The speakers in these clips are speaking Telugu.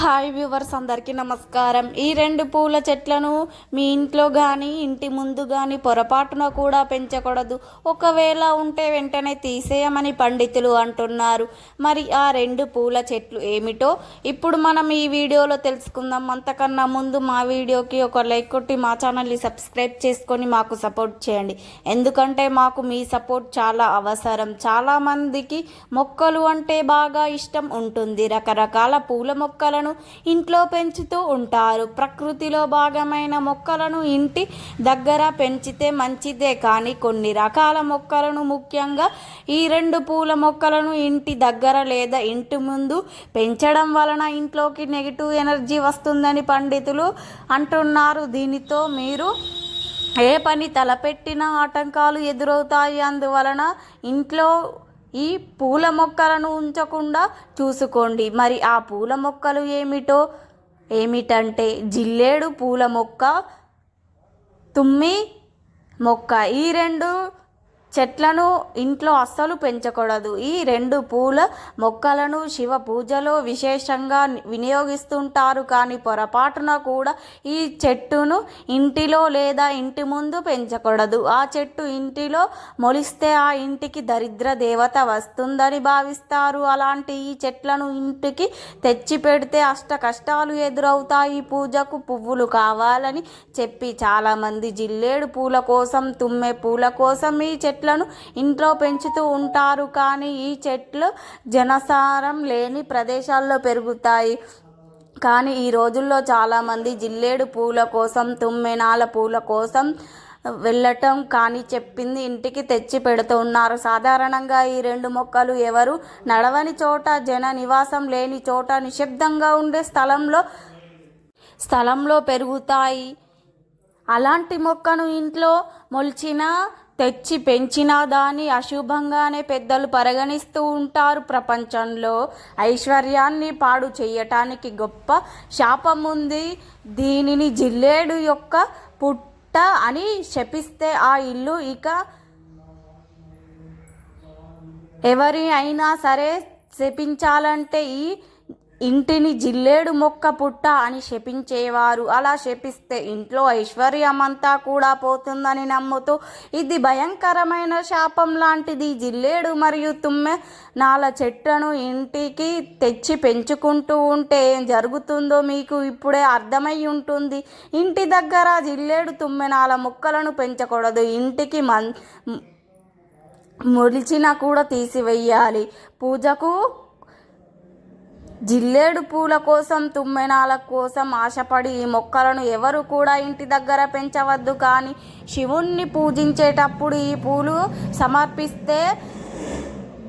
హాయ్ వ్యూవర్స్ అందరికీ నమస్కారం. ఈ రెండు పూల చెట్లను మీ ఇంట్లో కానీ ఇంటి ముందు కానీ పొరపాటున కూడా పెంచకూడదు. ఒకవేళ ఉంటే వెంటనే తీసేయమని పండితులు అంటున్నారు. మరి ఆ రెండు పూల చెట్లు ఏమిటో ఇప్పుడు మనం ఈ వీడియోలో తెలుసుకుందాం. అంతకన్నా ముందు మా వీడియోకి ఒక లైక్ కొట్టి మా ఛానల్ని సబ్స్క్రైబ్ చేసుకొని మాకు సపోర్ట్ చేయండి. ఎందుకంటే మాకు మీ సపోర్ట్ చాలా అవసరం. చాలామందికి మొక్కలు అంటే బాగా ఇష్టం ఉంటుంది. రకరకాల పూల మొక్కలను ఇంట్లో పెంచుతూ ఉంటారు. ప్రకృతిలో భాగమైన మొక్కలను ఇంటి దగ్గర పెంచితే మంచిదే కానీ కొన్ని రకాల మొక్కలను ముఖ్యంగా ఈ రెండు పూల మొక్కలను ఇంటి దగ్గర లేదా ఇంటి ముందు పెంచడం వలన ఇంట్లోకి నెగిటివ్ ఎనర్జీ వస్తుందని పండితులు అంటున్నారు. దీనితో మీరు ఏ పని తలపెట్టినా ఆటంకాలు ఎదురవుతాయి. అందువలన ఇంట్లో ఈ పూల మొక్కలను ఉంచకుండా చూసుకోండి. మరి ఆ పూల మొక్కలు ఏమిటో? ఏమిటంటే జిల్లేడు పూల మొక్క తుమ్మి మొక్క. ఈ రెండు చెట్లను ఇంట్లో అస్సలు పెంచకూడదు. ఈ రెండు పూల మొక్కలను శివ పూజలో విశేషంగా వినియోగిస్తుంటారు. కానీ పొరపాటున కూడా ఈ చెట్టును ఇంటిలో లేదా ఇంటి ముందు పెంచకూడదు. ఆ చెట్టు ఇంటిలో మొలిస్తే ఆ ఇంటికి దరిద్ర దేవత వస్తుందని భావిస్తారు. అలాంటి ఈ చెట్లను ఇంటికి తెచ్చి పెడితే అష్ట కష్టాలు ఎదురవుతాయి. పూజకు పువ్వులు కావాలని చెప్పి చాలామంది జిల్లేడు పూల కోసం తుమ్మె పూల కోసం ఈ చెట్లు చెట్లను ఇంట్లో పెంచుతూ ఉంటారు. కానీ ఈ చెట్లు జనసారం లేని ప్రదేశాల్లో పెరుగుతాయి. కానీ ఈ రోజుల్లో చాలామంది జిల్లేడు పూల కోసం తుమ్మెనాల పూల కోసం వెళ్ళటం కానీ చెప్పింది ఇంటికి తెచ్చి పెడుతున్నారు సాధారణంగా ఈ రెండు మొక్కలు ఎవరు నడవని చోట జన నివాసం లేని చోట నిశ్శబ్దంగా ఉండే స్థలంలో స్థలంలో పెరుగుతాయి. అలాంటి మొక్కను ఇంట్లో మొలిచిన తెచ్చి పెంచిన దాన్ని అశుభంగానే పెద్దలు పరిగణిస్తూ ఉంటారు ప్రపంచంలో. ఐశ్వర్యాన్ని పాడు చేయటానికి గొప్ప శాపం ఉంది దీనిని జిల్లేడు యొక్క పుట్ట అని శపిస్తే ఆ ఇల్లు ఇక ఎవరి అయినా సరే శపించాలంటే ఈ ఇంటిని జిల్లేడు మొక్క పుట్ట అని శపించేవారు. అలా శపిస్తే ఇంట్లో ఐశ్వర్యమంతా కూడా పోతుందని నమ్ముతూ ఇది భయంకరమైన శాపం లాంటిది. జిల్లేడు మరియు తుమ్మె నాల చెట్లను ఇంటికి తెచ్చి పెంచుకుంటూ ఉంటే ఏం జరుగుతుందో మీకు ఇప్పుడే అర్థమై ఉంటుంది. ఇంటి దగ్గర జిల్లేడు తుమ్మెనాల మొక్కలను పెంచకూడదు. ఇంటికి మన్ ముడిచినా కూడా తీసివేయాలి. పూజకు జిల్లేడు పూల కోసం తుమ్మెనాల కోసం ఆశపడి ఈ మొక్కలను ఎవరు కూడా ఇంటి దగ్గర పెంచవద్దు. కానీ శివుణ్ణి పూజించేటప్పుడు ఈ పూలు సమర్పిస్తే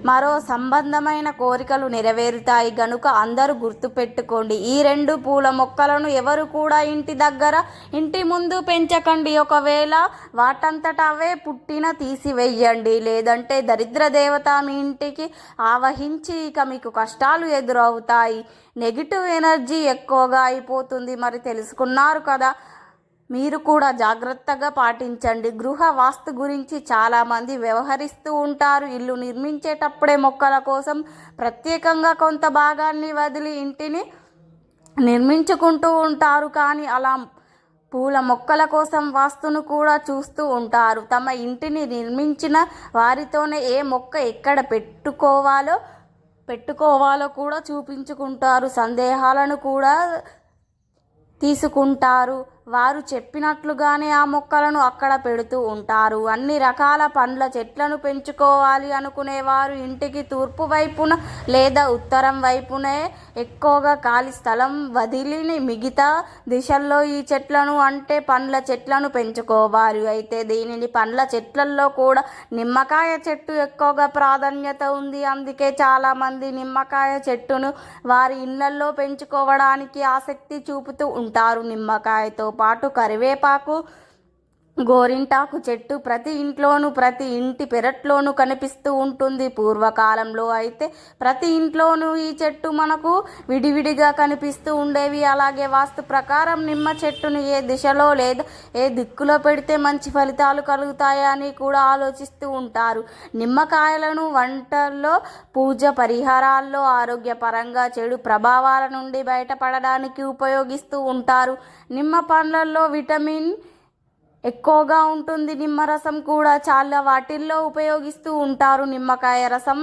మరో సంబంధమైన కోరికలు నెరవేరుతాయి. గనుక అందరూ గుర్తుపెట్టుకోండి. ఈ రెండు పూల మొక్కలను ఎవరు కూడా ఇంటి దగ్గర ఇంటి ముందు పెంచకండి. ఒకవేళ వాటంతట అవే పుట్టిన తీసివేయండి. లేదంటే దరిద్ర దేవత మీ ఇంటికి ఆవహించి ఇక మీకు కష్టాలు ఎదురవుతాయి. నెగిటివ్ ఎనర్జీ ఎక్కువగా అయిపోతుంది. మరి తెలుసుకున్నారు కదా మీరు కూడా జాగ్రత్తగా పాటించండి. గృహ వాస్తు గురించి చాలామంది వ్యవహరిస్తూ ఉంటారు. ఇల్లు నిర్మించేటప్పుడే మొక్కల కోసం ప్రత్యేకంగా కొంత భాగాన్ని వదిలి ఇంటిని నిర్మించుకుంటూ ఉంటారు. కానీ అలా పూల మొక్కల కోసం వాస్తును కూడా చూస్తూ ఉంటారు. తమ ఇంటిని నిర్మించిన వారితోనే ఏ మొక్క ఎక్కడ పెట్టుకోవాలో పెట్టుకోవాలో కూడా చూపించుకుంటారు. సందేహాలను కూడా తీసుకుంటారు. వారు చెప్పినట్లుగానే ఆ మొక్కలను అక్కడ పెడుతూ ఉంటారు. అన్ని రకాల పండ్ల చెట్లను పెంచుకోవాలి అనుకునేవారు ఇంటికి తూర్పు వైపున లేదా ఉత్తరం వైపునే ఎక్కువగా ఖాళీ స్థలం వదిలిని మిగతా దిశల్లో ఈ చెట్లను అంటే పండ్ల చెట్లను పెంచుకోవాలి. అయితే దీనిని పండ్ల చెట్లలో కూడా నిమ్మకాయ చెట్టు ఎక్కువగా ప్రాధాన్యత ఉంది. అందుకే చాలామంది నిమ్మకాయ చెట్టును వారి ఇళ్ళలో పెంచుకోవడానికి ఆసక్తి చూపుతూ ఉంటారు. నిమ్మకాయతో పాటు కరివేపాకు గోరింటాకు చెట్టు ప్రతి ఇంట్లోనూ ప్రతి ఇంటి పెరట్లోనూ కనిపిస్తూ ఉంటుంది. పూర్వకాలంలో అయితే ప్రతి ఇంట్లోనూ ఈ చెట్టు మనకు విడివిడిగా కనిపిస్తూ ఉండేవి. అలాగే వాస్తు ప్రకారం నిమ్మ చెట్టును ఏ దిశలో లేదా ఏ దిక్కులో పెడితే మంచి ఫలితాలు కలుగుతాయని కూడా ఆలోచిస్తూ ఉంటారు. నిమ్మకాయలను వంటల్లో పూజ పరిహారాల్లో ఆరోగ్యపరంగా చెడు ప్రభావాల నుండి బయటపడడానికి ఉపయోగిస్తూ ఉంటారు. నిమ్మ పండ్లలో విటమిన్ ఎక్కువగా ఉంటుంది నిమ్మరసం కూడా. చాలా వాటిల్లో ఉపయోగిస్తూ ఉంటారు నిమ్మకాయ రసం.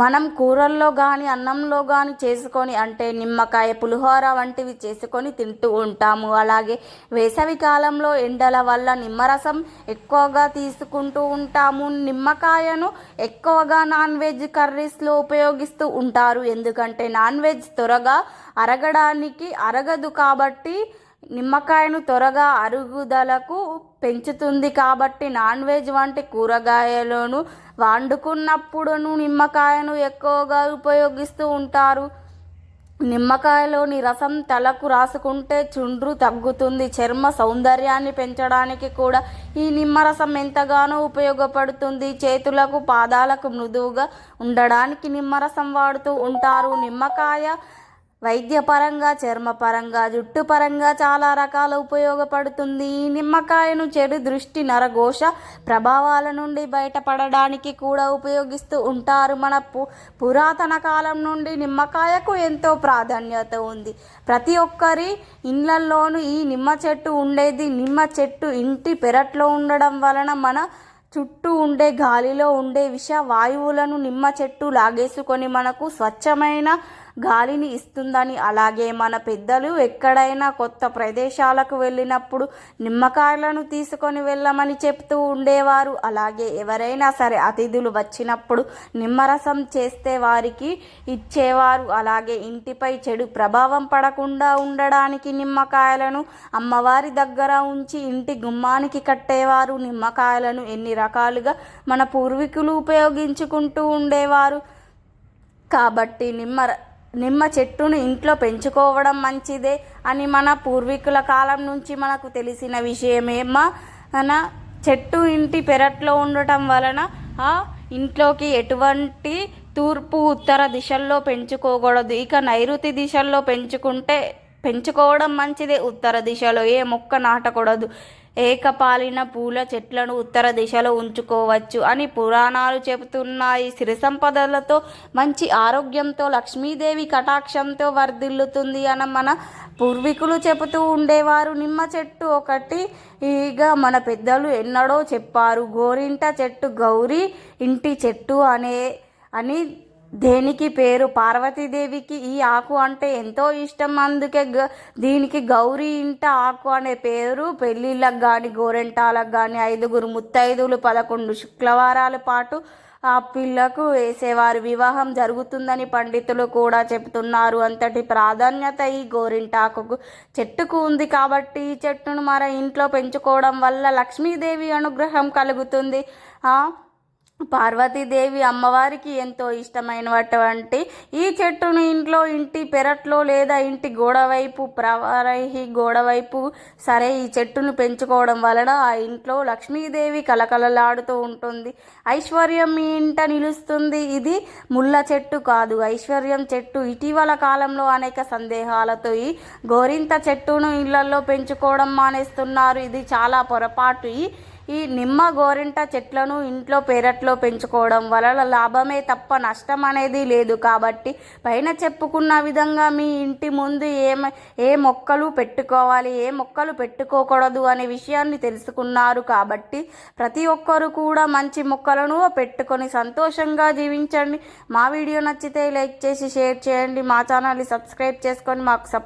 మనం కూరల్లో కానీ అన్నంలో కానీ చేసుకొని అంటే నిమ్మకాయ పులిహోర వంటివి చేసుకొని తింటూ ఉంటాము. అలాగే వేసవి కాలంలో ఎండల వల్ల నిమ్మరసం ఎక్కువగా తీసుకుంటూ ఉంటాము. నిమ్మకాయను ఎక్కువగా నాన్ వెజ్ కర్రీస్లో ఉపయోగిస్తూ ఉంటారు. ఎందుకంటే నాన్ వెజ్ త్వరగా అరగడానికి అరగదు కాబట్టి నిమ్మకాయను త్వరగా అరుగుదలకు పెంచుతుంది కాబట్టి నాన్ వెజ్ వంటి కూరగాయలను వండుకున్నప్పుడును నిమ్మకాయను ఎక్కువగా ఉపయోగిస్తూ ఉంటారు. నిమ్మకాయలోని రసం తలకు రాసుకుంటే చుండ్రు తగ్గుతుంది. చర్మ సౌందర్యాన్ని పెంచడానికి కూడా ఈ నిమ్మరసం ఎంతగానో ఉపయోగపడుతుంది. చేతులకు పాదాలకు మృదువుగా ఉండడానికి నిమ్మరసం వాడుతూ ఉంటారు. నిమ్మకాయ వైద్యపరంగా చర్మపరంగా జుట్టు పరంగా చాలా రకాల ఉపయోగపడుతుంది. ఈ నిమ్మకాయను చెడు దృష్టి నరఘోష ప్రభావాల నుండి బయటపడడానికి కూడా ఉపయోగిస్తూ ఉంటారు. మన పు పురాతన కాలం నుండి నిమ్మకాయకు ఎంతో ప్రాధాన్యత ఉంది. ప్రతి ఒక్కరి ఇళ్ళలోనూ ఈ నిమ్మ చెట్టు ఉండేది. నిమ్మ చెట్టు ఇంటి పెరట్లో ఉండడం వలన మన చుట్టూ ఉండే గాలిలో ఉండే విష వాయువులను నిమ్మ చెట్టు లాగేసుకొని మనకు స్వచ్ఛమైన గాలిని ఇస్తుందని. అలాగే మన పెద్దలు ఎక్కడైనా కొత్త ప్రదేశాలకు వెళ్ళినప్పుడు నిమ్మకాయలను తీసుకొని వెళ్ళమని చెప్తూ ఉండేవారు. అలాగే ఎవరైనా సరే అతిథులు వచ్చినప్పుడు నిమ్మరసం చేస్తే వారికి ఇచ్చేవారు. అలాగే ఇంటిపై చెడు ప్రభావం పడకుండా ఉండడానికి నిమ్మకాయలను అమ్మవారి దగ్గర ఉంచి ఇంటి గుమ్మానికి కట్టేవారు. నిమ్మకాయలను ఎన్ని రకాలుగా మన పూర్వీకులు ఉపయోగించుకుంటూ ఉండేవారు. కాబట్టి నిమ్మ నిమ్మ చెట్టును ఇంట్లో పెంచుకోవడం మంచిదే అని మన పూర్వీకుల కాలం నుంచి మనకు తెలిసిన విషయమేమో మన చెట్టు ఇంటి పెరట్లో ఉండటం వలన ఆ ఇంట్లోకి ఎటువంటి తూర్పు ఉత్తర దిశల్లో పెంచుకోకూడదు. ఇక నైరుతి దిశల్లో పెంచుకుంటే పెంచుకోవడం మంచిదే ఉత్తర దిశలో ఏ మొక్క నాటకూడదు. ఏకపాలిన పూల చెట్లను ఉత్తర దిశలో ఉంచుకోవచ్చు అని పురాణాలు చెబుతున్నాయి. సిరి సంపదలతో మంచి ఆరోగ్యంతో లక్ష్మీదేవి కటాక్షంతో వర్ధిల్లుతుంది అని మన పూర్వీకులు చెబుతూ ఉండేవారు. నిమ్మ చెట్టు ఒకటి ఇక మన పెద్దలు ఎన్నడో చెప్పారు. గోరింట చెట్టు గౌరీ ఇంటి చెట్టు అనే అని దేనికి పేరు? పార్వతీదేవికి ఈ ఆకు అంటే ఎంతో ఇష్టం. అందుకే గ దీనికి గౌరీ ఇంట ఆకు అనే పేరు. పెళ్ళిళ్ళకు కానీ గోరెంటాలకు కానీ ఐదుగురు ముత్తైదులు పదకొండు శుక్రవారాల పాటు ఆ పిల్లకు వేసేవారు. వివాహం జరుగుతుందని పండితులు కూడా చెప్తున్నారు అంతటి ప్రాధాన్యత ఈ గోరింటాకుకు. చెట్టుకు ఉంది కాబట్టి ఈ చెట్టును మన ఇంట్లో పెంచుకోవడం వల్ల లక్ష్మీదేవి అనుగ్రహం కలుగుతుంది. ఆ పార్వతీదేవి అమ్మవారికి ఎంతో ఇష్టమైనటువంటి ఈ చెట్టును ఇంట్లో ఇంటి పెరట్లో లేదా ఇంటి గోడ వైపు ప్రవరహి గోడ వైపు సరే ఈ చెట్టును పెంచుకోవడం వలన ఆ ఇంట్లో లక్ష్మీదేవి కలకలలాడుతూ ఉంటుంది. ఐశ్వర్యం మీ ఇంట నిలుస్తుంది. ఇది ముళ్ళ చెట్టు కాదు. ఐశ్వర్యం చెట్టు ఇటీవల కాలంలో అనేక సందేహాలతో ఈ గోరింత చెట్టును ఇళ్ళలో పెంచుకోవడం మానేస్తున్నారు. ఇది చాలా పొరపాటు. ఈ ఈ నిమ్మ గోరింట చెట్లను ఇంట్లో పెరట్లో పెంచుకోవడం వలన లాభమే తప్ప నష్టం అనేది లేదు. కాబట్టి పైన చెప్పుకున్న విధంగా మీ ఇంటి ముందు ఏ ఏ మొక్కలు పెట్టుకోవాలి ఏ మొక్కలు పెట్టుకోకూడదు అనే విషయాన్ని తెలుసుకున్నారు. కాబట్టి ప్రతి ఒక్కరు కూడా మంచి మొక్కలను పెట్టుకొని సంతోషంగా జీవించండి. మా వీడియో నచ్చితే లైక్ చేసి షేర్ చేయండి. మా ఛానల్ని సబ్స్క్రైబ్ చేసుకొని మాకు సప్